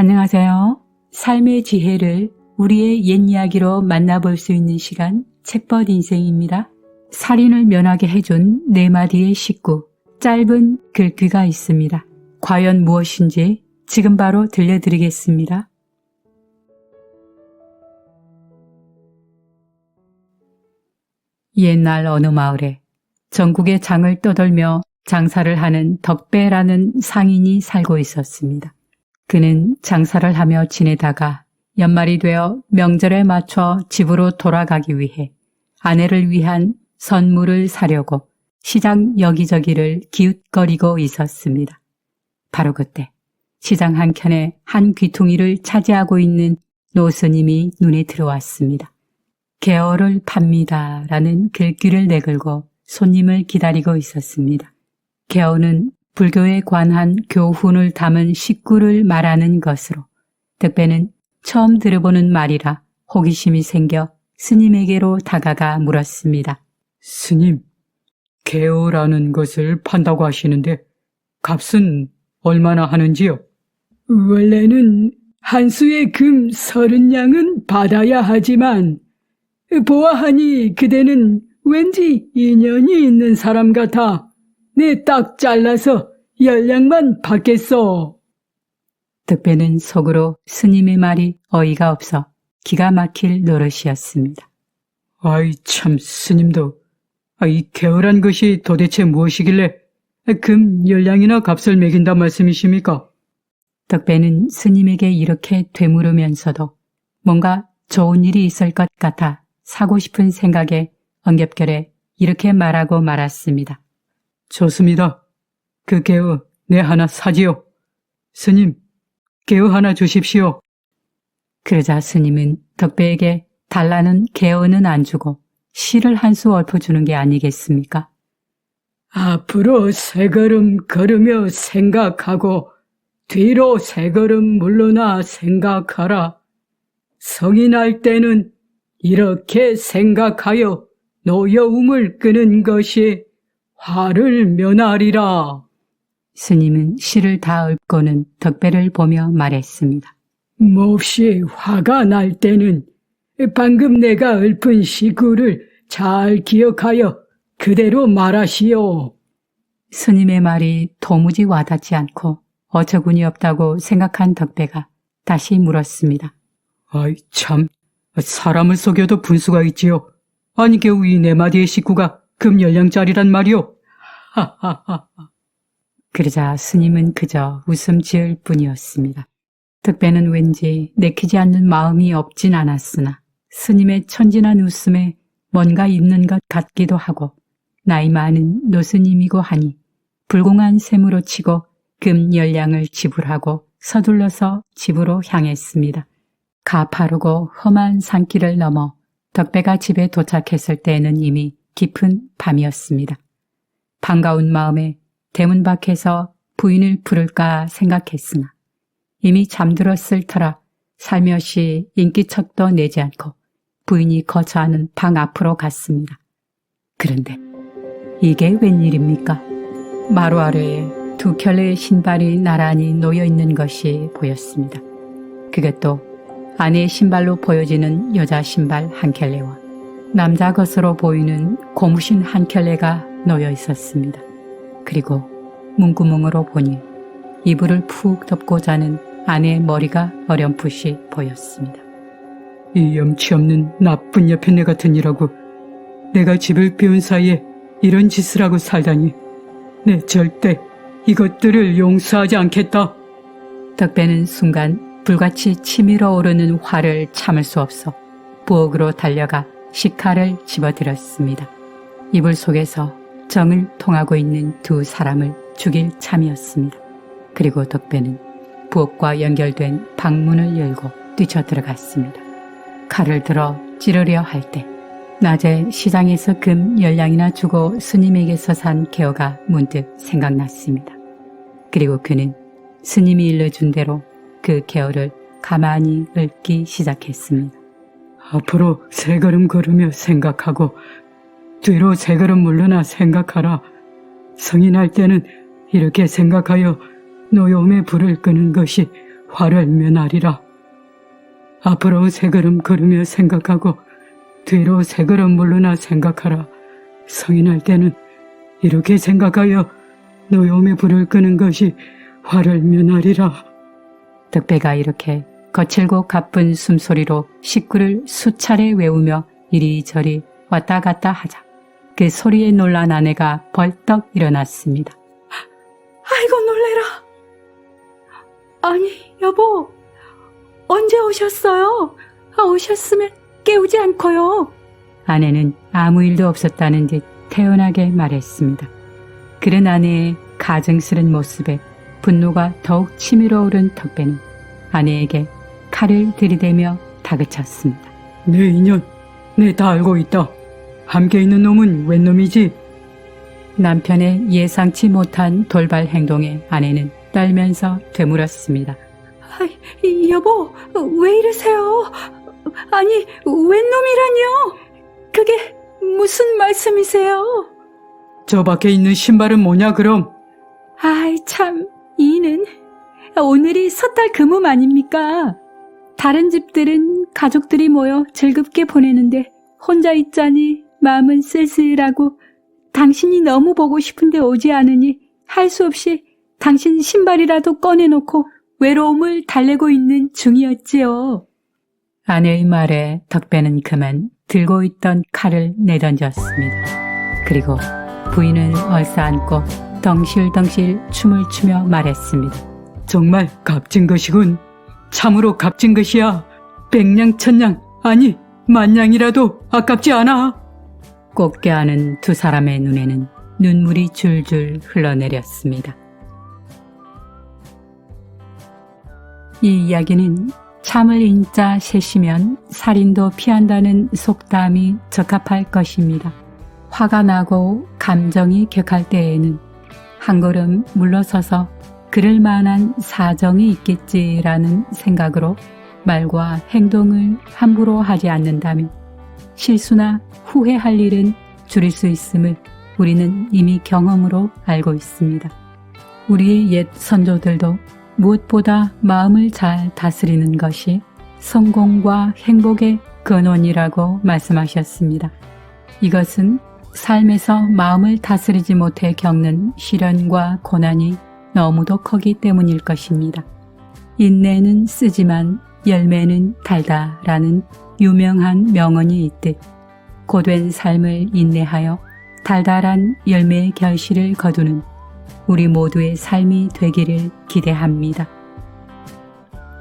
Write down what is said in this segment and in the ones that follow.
안녕하세요. 삶의 지혜를 우리의 옛 이야기로 만나볼 수 있는 시간 책벗 인생입니다. 살인을 면하게 해준 네 마디의 식구 짧은 글귀가 있습니다. 과연 무엇인지 지금 바로 들려드리겠습니다. 옛날 어느 마을에 전국의 장을 떠돌며 장사를 하는 덕배라는 상인이 살고 있었습니다. 그는 장사를 하며 지내다가 연말이 되어 명절에 맞춰 집으로 돌아가기 위해 아내를 위한 선물을 사려고 시장 여기저기를 기웃거리고 있었습니다. 바로 그때 시장 한켠에 한 귀퉁이를 차지하고 있는 노스님이 눈에 들어왔습니다. 개어를 팝니다. 라는 글귀를 내걸고 손님을 기다리고 있었습니다. 개어는 불교에 관한 교훈을 담은 식구를 말하는 것으로 득배는 처음 들어보는 말이라 호기심이 생겨 스님에게로 다가가 물었습니다. 스님, 개어라는 것을 판다고 하시는데 값은 얼마나 하는지요? 원래는 한 수의 금 서른 양은 받아야 하지만 보아하니 그대는 왠지 인연이 있는 사람 같아 내딱 잘라서 열량만 받겠소. 득배는 속으로 스님의 말이 어이가 없어 기가 막힐 노릇이었습니다. 아이 참 스님도 아, 이 개어란 것이 도대체 무엇이길래 금 열량이나 값을 매긴단 말씀이십니까? 덕배는 스님에게 이렇게 되물으면서도 뭔가 좋은 일이 있을 것 같아 사고 싶은 생각에 엉겹결에 이렇게 말하고 말았습니다. 좋습니다. 그 개어 내 하나 사지요. 스님, 개어 하나 주십시오. 그러자 스님은 덕배에게 달라는 개어는 안 주고 시를 한 수 엎어주는 게 아니겠습니까? 앞으로 세 걸음 걸으며 생각하고 뒤로 세 걸음 물러나 생각하라. 성이 날 때는 이렇게 생각하여 노여움을 끄는 것이 화를 면하리라. 스님은 시를 다 읊고는 덕배를 보며 말했습니다. 몹시 화가 날 때는 방금 내가 읊은 시구를 잘 기억하여 그대로 말하시오. 스님의 말이 도무지 와닿지 않고 어처구니 없다고 생각한 덕배가 다시 물었습니다. 아이 참 사람을 속여도 분수가 있지요. 아니 겨우 이 네 마디의 식구가 금 열량짜리란 말이오. 하하하. 그러자 스님은 그저 웃음 지을 뿐이었습니다. 덕배는 왠지 내키지 않는 마음이 없진 않았으나 스님의 천진한 웃음에 뭔가 있는 것 같기도 하고 나이 많은 노스님이고 하니 불공한 셈으로 치고 금 열량을 지불하고 서둘러서 집으로 향했습니다. 가파르고 험한 산길을 넘어 덕배가 집에 도착했을 때에는 이미 깊은 밤이었습니다. 반가운 마음에 대문 밖에서 부인을 부를까 생각했으나 이미 잠들었을 터라 살며시 인기척도 내지 않고 부인이 거처하는 방 앞으로 갔습니다. 그런데 이게 웬일입니까? 마루 아래에 두 켤레의 신발이 나란히 놓여 있는 것이 보였습니다. 그것도 아내의 신발로 보여지는 여자 신발 한 켤레와 남자 것으로 보이는 고무신 한 켤레가 놓여 있었습니다. 그리고 문구멍으로 보니 이불을 푹 덮고 자는 아내의 머리가 어렴풋이 보였습니다. 이 염치 없는 나쁜 여편네 같은 이라고 내가 집을 비운 사이에 이런 짓을 하고 살다니 내 절대 이것들을 용서하지 않겠다. 덕배는 순간 불같이 치밀어 오르는 화를 참을 수 없어 부엌으로 달려가 식칼을 집어들었습니다. 이불 속에서 정을 통하고 있는 두 사람을 죽일 참이었습니다. 그리고 덕배는 부엌과 연결된 방문을 열고 뛰쳐 들어갔습니다. 칼을 들어 찌르려 할 때 낮에 시장에서 금 열량이나 주고 스님에게서 산 개어가 문득 생각났습니다. 그리고 그는 스님이 일러준 대로 그 개어를 가만히 읊기 시작했습니다. 앞으로 세 걸음 걸으며 생각하고 뒤로 세 걸음 물러나 생각하라. 날 때는 이렇게 생각하여 노여움의 불을 끄는 것이 화를 면하리라. 앞으로 세 걸음 걸으며 생각하고 뒤로 세 걸음 물러나 생각하라. 성인할 때는 이렇게 생각하여 노여움의 불을 끄는 것이 화를 면하리라. 득배가 이렇게 거칠고 가쁜 숨소리로 식구를 수차례 외우며 이리저리 왔다 갔다 하자 그 소리에 놀란 아내가 벌떡 일어났습니다. 아이고 놀래라. 아니 여보 언제 오셨어요? 아, 오셨으면 깨우지 않고요. 아내는 아무 일도 없었다는 듯 태연하게 말했습니다. 그런 아내의 가증스런 모습에 분노가 더욱 치밀어 오른 덕배는 아내에게 칼을 들이대며 다그쳤습니다. 내 인연, 내 다 알고 있다. 함께 있는 놈은 웬 놈이지? 남편의 예상치 못한 돌발 행동에 아내는 떨면서 되물었습니다. 여보, 왜 이러세요? 아니, 웬 놈이라뇨? 그게 무슨 말씀이세요? 저 밖에 있는 신발은 뭐냐 그럼? 아이, 참, 이는 오늘이 섣달 금음 아닙니까? 다른 집들은 가족들이 모여 즐겁게 보내는데 혼자 있자니 마음은 쓸쓸하고 당신이 너무 보고 싶은데 오지 않으니 할 수 없이 당신 신발이라도 꺼내놓고 외로움을 달래고 있는 중이었지요. 아내의 말에 덕배는 그만 들고 있던 칼을 내던졌습니다. 그리고 부인을 얼싸안고 덩실덩실 춤을 추며 말했습니다. 정말 값진 것이군. 참으로 값진 것이야. 백냥 천냥 아니 만냥이라도 아깝지 않아. 곱게 하는 두 사람의 눈에는 눈물이 줄줄 흘러내렸습니다. 이 이야기는 참을 인자 셋이면 살인도 피한다는 속담이 적합할 것입니다. 화가 나고 감정이 격할 때에는 한 걸음 물러서서 그럴 만한 사정이 있겠지라는 생각으로 말과 행동을 함부로 하지 않는다면 실수나 후회할 일은 줄일 수 있음을 우리는 이미 경험으로 알고 있습니다. 우리의 옛 선조들도 무엇보다 마음을 잘 다스리는 것이 성공과 행복의 근원이라고 말씀하셨습니다. 이것은 삶에서 마음을 다스리지 못해 겪는 시련과 고난이 너무도 크기 때문일 것입니다. 인내는 쓰지만 열매는 달다라는 유명한 명언이 있듯 고된 삶을 인내하여 달달한 열매의 결실을 거두는 우리 모두의 삶이 되기를 기대합니다.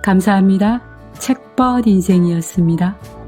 감사합니다. 책벗 인생이었습니다.